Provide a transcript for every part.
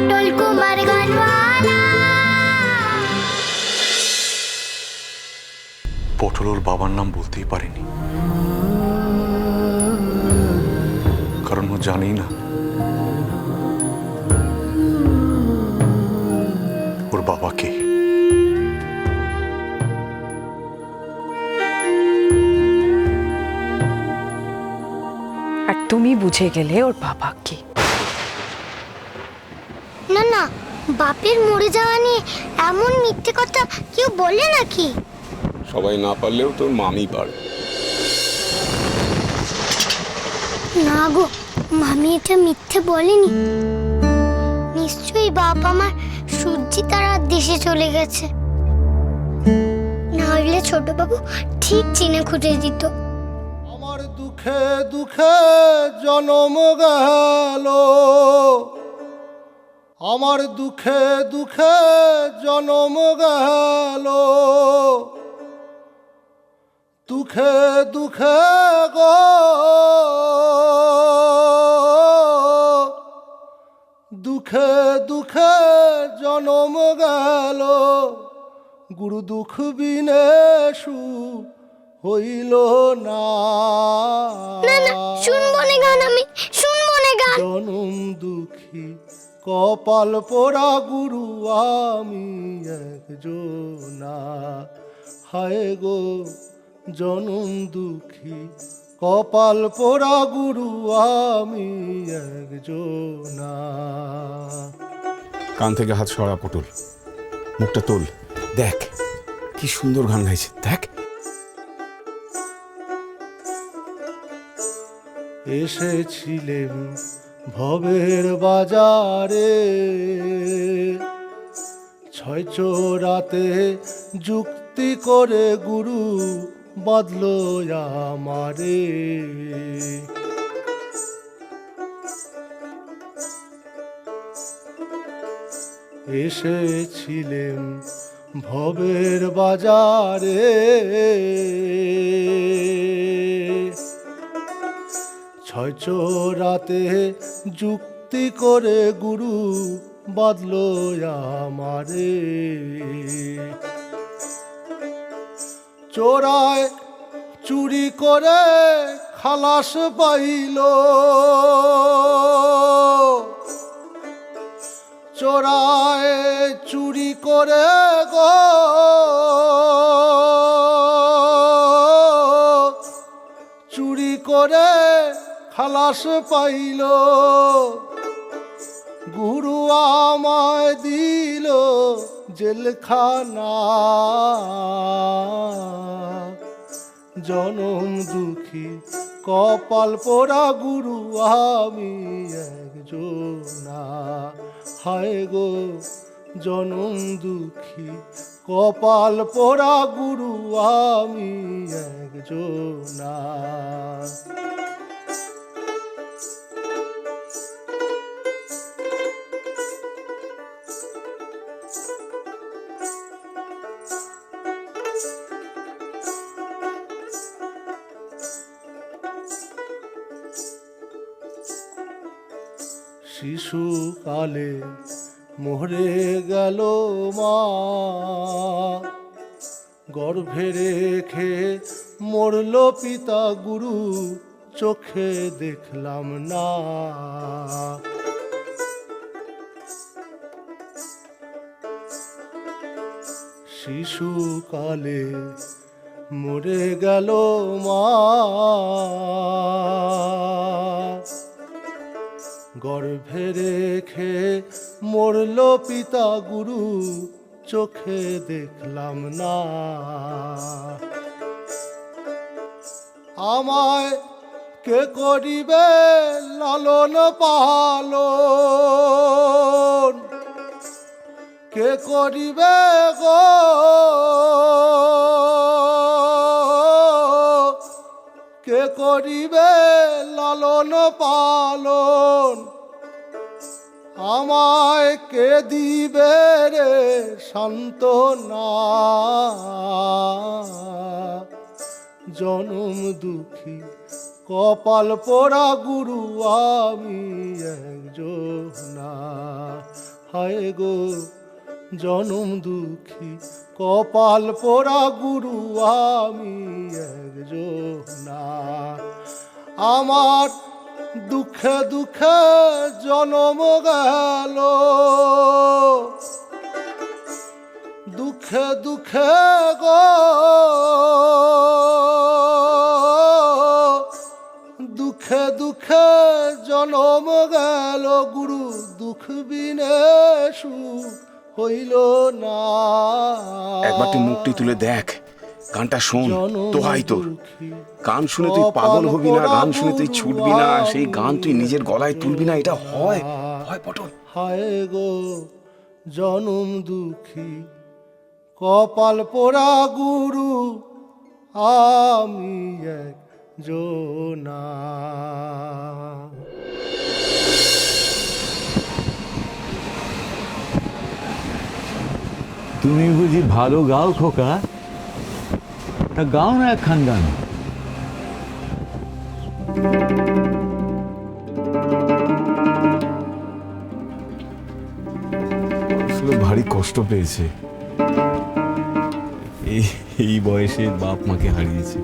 পটল কুমার গানওয়ালা পটল ওর বাবার নাম বলতেই পারেনি কারণ ও জানেই না ওর বাবাকে আর তুমি বুঝে গেলে ওর বাবা কি না না বাপের মরে যাওয়া নিয়ে এমন মিথ্যে কথা কেউ বলে নাকি? সবাই না পারলেও তোর মামি পারে। না গো মামি এটা মিথ্যে বলেনি। নিশ্চয়ই বাপ আমার সূর্যি তারা দেশে চলে গেছে। না হলে ছোট বাবু ঠিক চিনে খুঁজে দিত। আমার দুঃখে দুঃখে জনম গেল। আমার দুঃখে দুঃখে জনম গেল। দুঃখে দুঃখে গো। দুঃখে দুঃখে জনম গেল। গুরু দুঃখ বিনে সুখ হইল না শুনব না গান আমি শুনব না গান। জনম দুঃখী কপাল পোড়া গুরু আমি একজনা। হায় গো জনম দুঃখী কপাল পোড়া গুরু আমি একজনা। কান থেকে হাত সরা পটল মুখটা তোল দেখ কি সুন্দর গান গাইছে দেখ। এসেছিলেন ভবের বাজারে। ছয় চোরাতে যুক্তি করে গুরু বাদল আমারে। এসেছিলেন ভবের বাজারে। ছয় চোরাতে যুক্তি করে গুরু বাদল আমারে। চোরায় চুরি করে খালাস পাইল। চোরায় চুরি করে গো। চুরি করে খালাস পাইল। গুরু আমায় দিল জেলখানা। জনম দুঃখী, কপাল পোড়া গুরু, আমি একজনা। হায় গো, জনম দুঃখী, কপাল পোড়া গুরু, আমি একজনা। শিশুকালে মরে গেল মা। গর্ভে রেখে মরল পিতা গুরু, চোখে দেখলাম না। শিশুকালে মরে গেল মা। গর্ভে রেখে মরল পিতা গুরু, চোখে দেখলাম না। আমায় কে করিবে লালন পালন? কে করিবে গো? কে করিবে লালন পালন? আমায় কে দিবে রে সান্ত্বনা? জনম দুঃখী, কপাল পোড়া গুরু আমি একজনা। হায় গো, জনম দুঃখী, কপাল পোড়া গুরু আমি একজনা। আমার দুঃখে দুঃখে জনম গেল। দুঃখে দুঃখে গো। দুঃখে দুঃখে জনম গেল। গুরু দুঃখ বিনে সুখ হইল না। একবার তুই মুখটি তুলে দেখ। গানটা শোন হয় তোর। গান শুনে তুই পাগল হবি না গান শুনে তুই ছুটবি না সেই গান তুই নিজের গলায় তুলবি না এটা হয় হয় পটল। হায় গো জনম দুঃখী কপাল পোড়া গুরু আমি এক জোনা তুমি বুঝি ভালো গাও খোকা? তা গাও না একখান গান? ভারী কষ্ট পেয়েছে। এই বয়সে বাপ মাকে হারিয়েছে।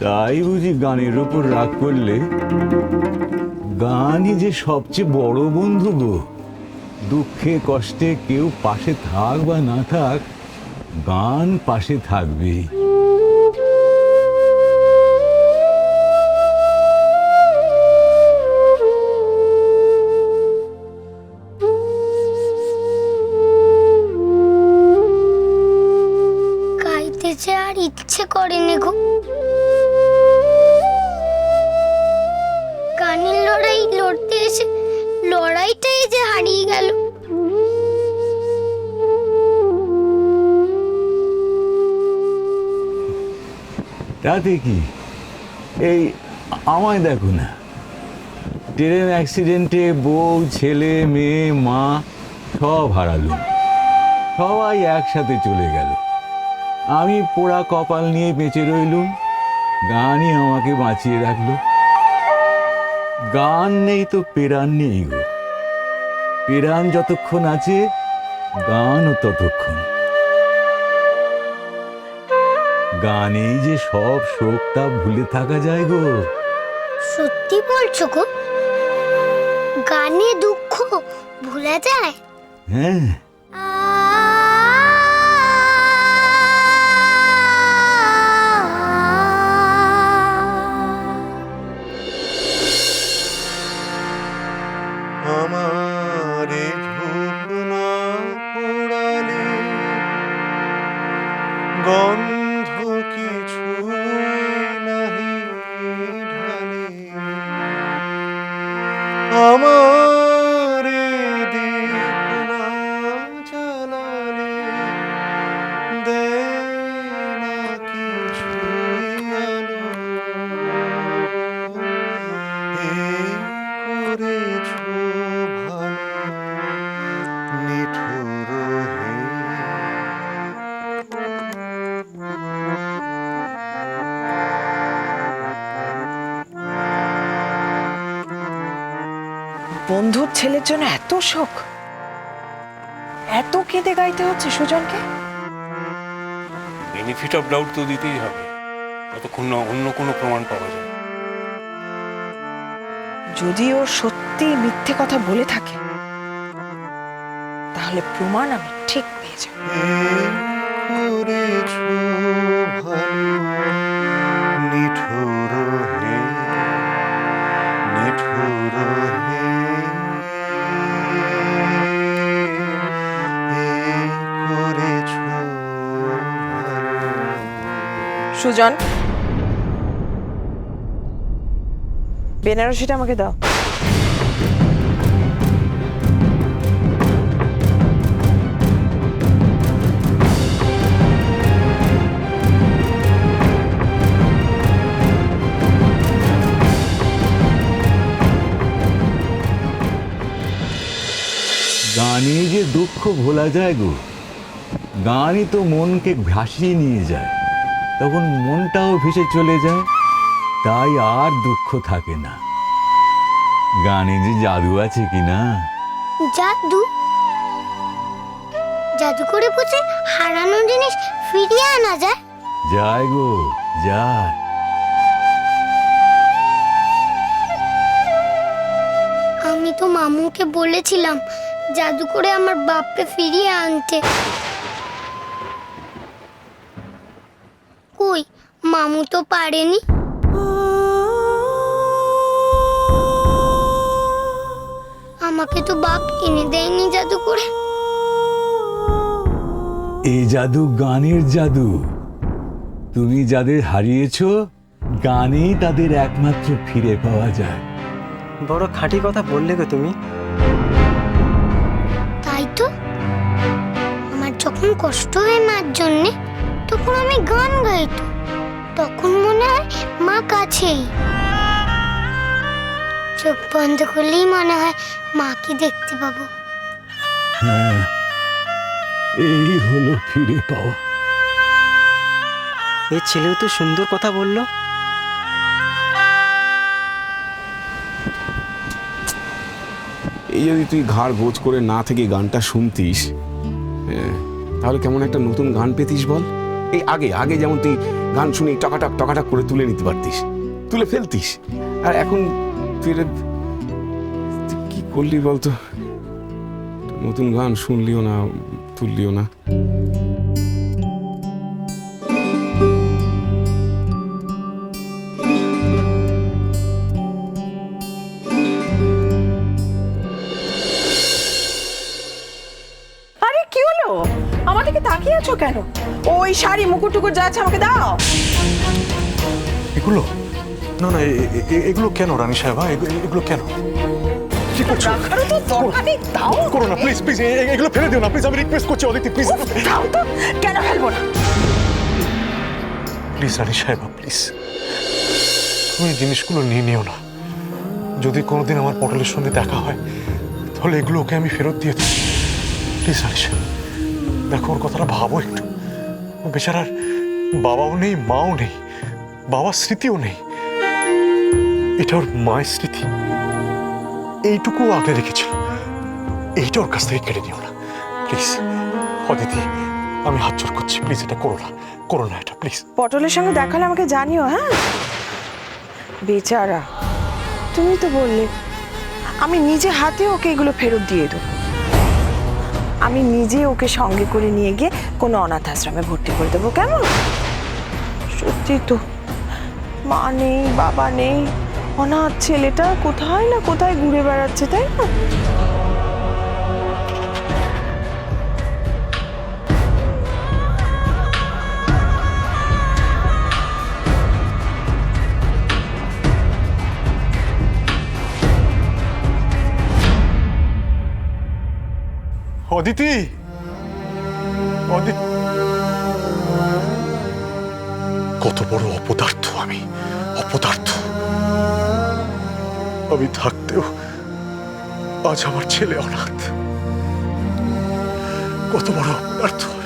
তাই বুঝি গানের উপর রাগ করলে গানই যে সবচেয়ে বড় বন্ধু গো। দুঃখে কষ্টে কেউ পাশে থাক বা না থাক গান পাশে থাকবেই। তাতে কি? এই, আমায় দেখো না। ট্রেন অ্যাক্সিডেন্টে বউ, ছেলে, মেয়ে, মা, সব হারালুম সবাই একসাথে চলে গেল। আমি পোড়া কপাল নিয়ে বেঁচে রইলুম। গানই আমাকে বাঁচিয়ে রাখল। গান নেই তো পেরান নেই গো। পেরান যতক্ষণ আছে, গানও ততক্ষণ। গানেই যে সব শোক তা ভুলে থাকা যায় গো। সত্যি বলছো গো? গানে দুঃখ ভুলা যায়? হ্যাঁ। ছেলের জন্য এত শোক এত কেঁদে গাইতে হচ্ছে সুজনকে? বেনিফিট অফ ডাউট তো দিতেই হবে। যতক্ষণ না অন্য কোনো প্রমাণ পাওয়া যায়। যদি ও সত্যি মিথ্যে কথা বলে থাকে তাহলে প্রমাণ আমি ঠিক পেয়ে যাব। নিঠুর হে নিঠুর সুজন। বেনারসিটা আমাকে দাও। গানে যে দুঃখ ভোলা যায় গো, গানই তো মনকে ভাসিয়ে নিয়ে যায়। তখন মনটাও ভেসে চলে যায় তাই আর দুঃখ থাকে না। গানে যে জাদু আছে কি না? জাদু? জাদু করে বুঝে হারানো জিনিস ফিরিয়ে আনা যায়। যায় গো যায়। আমি তো মামুকে বলেছিলাম জাদু করে আমার বাপকে ফিরিয়ে আনতে। মামু তো পারেনি। আমাকে তো বাপ এনে দেয়নি জাদু করে। এ জাদু গানের জাদু। তুমি যাদের হারিয়েছো গানেই তাদের একমাত্র ফিরে পাওয়া যায়। বড় খাঁটি কথা বললে গো তুমি। তাই তো? আমার যখন কষ্ট হয় মার জন্যে তখন আমি গান গাইতো তখন মনে হয় মা কাছেই। চোখ বন্ধ করলেই মনে হয় মাকে দেখতে পাবো। হ্যাঁ এই হলো ফিরে পাওয়া। এই ছেলেও তো সুন্দর কথা বলল। এই যদি তুই ঘাড় গোজ করে না থেকে গানটা শুনতিস হ্যাঁ, তাহলে কেমন একটা নতুন গান পেতিস বল? এই আগে আগে যেমন তুই গান শুনি টকাটাক টকাটাক করে তুলে নিতে পারতিস, তুলে ফেলতিস। আর এখন তুই কি করলি বলতো? নতুন গান শুনলিও না, তুললিও না। আছো কেন? ওই শাড়ি মুকুট টুকুর যা আছে আমাকে দাও। এগুলো? না না এগুলো কেন রানী সাহেবা এগু- এগুলো কেন? কি করছ? রাখারও তো দরকার নেই দাও। করো না প্লিজ প্লিজ এগুলো ফেলে দিও না প্লিজ আমি রিকোয়েস্ট করছি অদিতি প্লিজ দাও তো কেন ফেলব না? প্লিজ রানী সাহেবা প্লিজ তুমি জিনিসগুলো নিয়ে নিও না। যদি কোনোদিন আমার পটলের সঙ্গে দেখা হয় তাহলে এগুলো ওকে আমি ফেরত দিয়ে দেবো প্লিজ রানী সাহেব। দেখো, ওর কথাটা ভাবো একটু। বেচারার বাবাও নেই, মাও নেই, বাবার স্মৃতিও নেই। এটা ওর মায়ের স্মৃতি। এইটুকু আগলে রেখেছিল। এইটা ওর কাছ থেকে কেড়ে নিও না। প্লিজ, অদিতি, আমি হাত জোর করছি। প্লিজ, এটা করো না। করো না এটা, প্লিজ। পটলের সঙ্গে দেখালে আমাকে জানিও হ্যাঁ? বেচারা, তুমি তো বললে, আমি নিজে হাতে ওকে এগুলো ফেরত দিয়ে দেবো। আমি নিজে ওকে সঙ্গে করে নিয়ে গিয়ে কোনো অনাথ আশ্রমে ভর্তি করে দেবো, কেমন? সত্যি তো। মা নেই, বাবা নেই, অনাথ ছেলেটা কোথায় না কোথায় ঘুরে বেড়াচ্ছে, তাই না? অদিতি! অদিতি কত বড় অপদার্থ আমি। অপদার্থ। আমি থাকতেও আজ আমার ছেলে অনাথ। কত বড় অপদার্থ।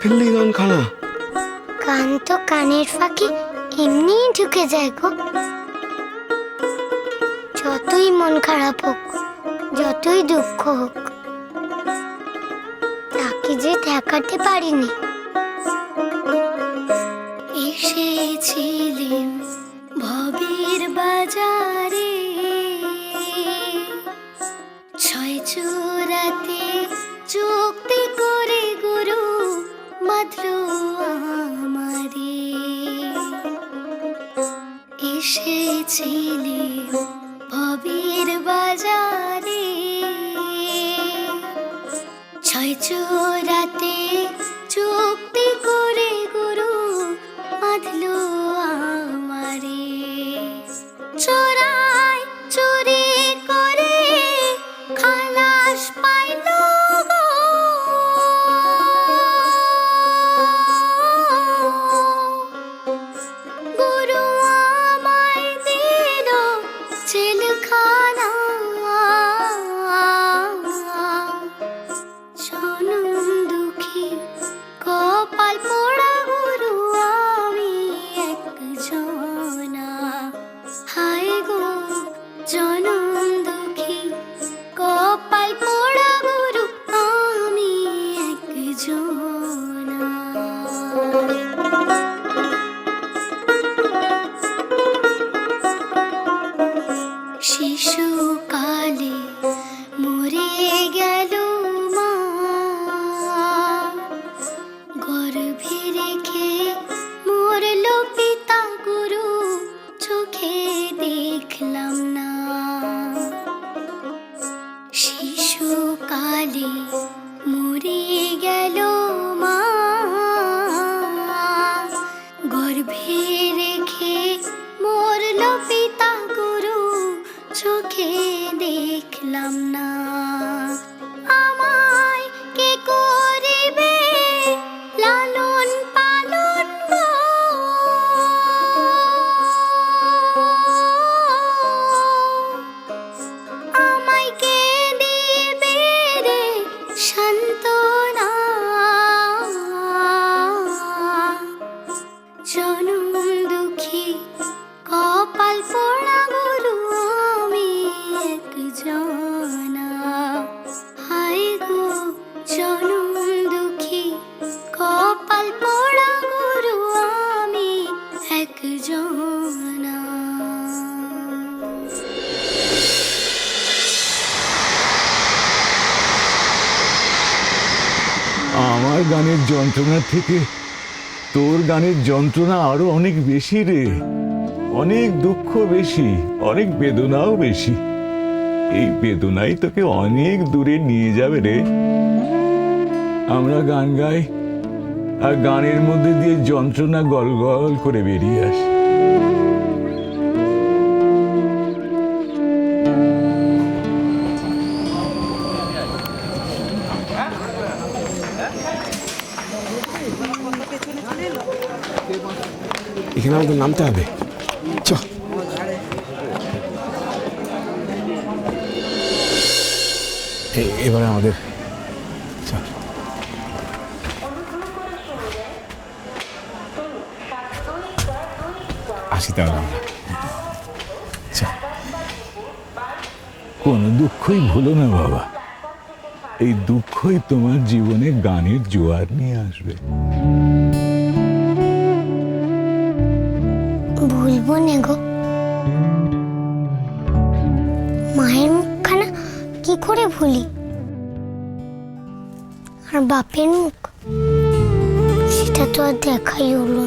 ফেললি কানখানা গান তো কানের ফাঁকে এমনি ঢুকে যায় গো। যতই মন খারাপ হোক, যতই দুঃখ হোক, তাকে যে দেখাতে পারিনি। এসেছি আমার গানের যন্ত্রণা থেকে তোর গানের যন্ত্রণা আরও অনেক বেশি রে। অনেক দুঃখ বেশি, অনেক বেদনাও বেশি। এই বেদনাই তোকে অনেক দূরে নিয়ে যাবে রে। আমরা গান গাই আর গানের মধ্যে দিয়ে যন্ত্রণা গল গল করে বেরিয়ে আসে। এখানে আমাদের নামতে হবে। চ। এবারে আমাদের। আসি তাহলে আমরা। কোনো দুঃখই ভুলো না, বাবা। এই দুঃখই তোমার জীবনে গানের জোয়ার নিয়ে আসবে। কি করে ভুলি? আর বাপের মুখ? সেটা তো আর দেখাই হলো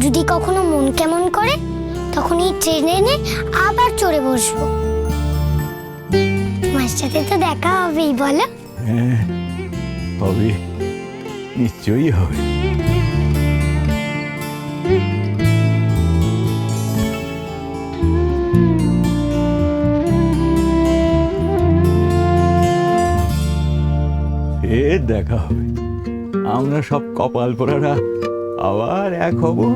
যদি কখনো মন কেমন করে তখন এই ট্রেনে এনে আবার চড়ে বসবো। তোমার সাথে তো দেখা হবেই, বলো। হ্যাঁ হবে। নিশ্চয়ই হবে। ফের দেখা হবে। আমরা সব কপাল পড়ারা। আবার এক হব।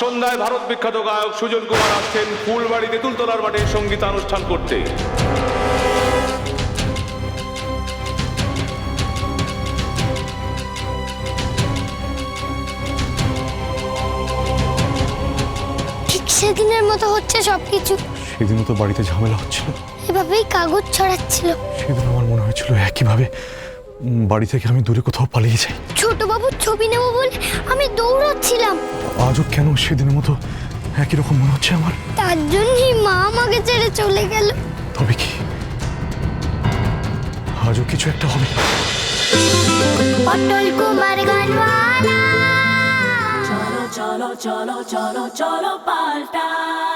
সন্ধ্যায় ভারত বিখ্যাত গায়ক সুজন কুমার আসছেন ফুলবাড়ি তেঁতুলতলার মাঠে সঙ্গীতানুষ্ঠান করতে। ঠিক সেদিনের মতো হচ্ছে সবকিছু। সেদিনও তো বাড়িতে ঝামেলা হচ্ছিল। এভাবেই কাগজ ছড়াচ্ছিল। সেদিন আমার মনে হয়েছিল একইভাবে বাড়ি থেকে আমি দূরে কোথাও পালিয়ে যাই। ছোট বাবুর ছবি নেব বলে আমি দৌড়াচ্ছিলাম। আজও কেন সেদিনের মতো একই রকম মনে হচ্ছে আমার? তার জন্যই মা আমাকে ছেড়ে চলে গেল। তবে কি? আজও কিছু একটা হবে। পটল কুমার গানওয়ালা চলো চলো চলো চলো চলো palta.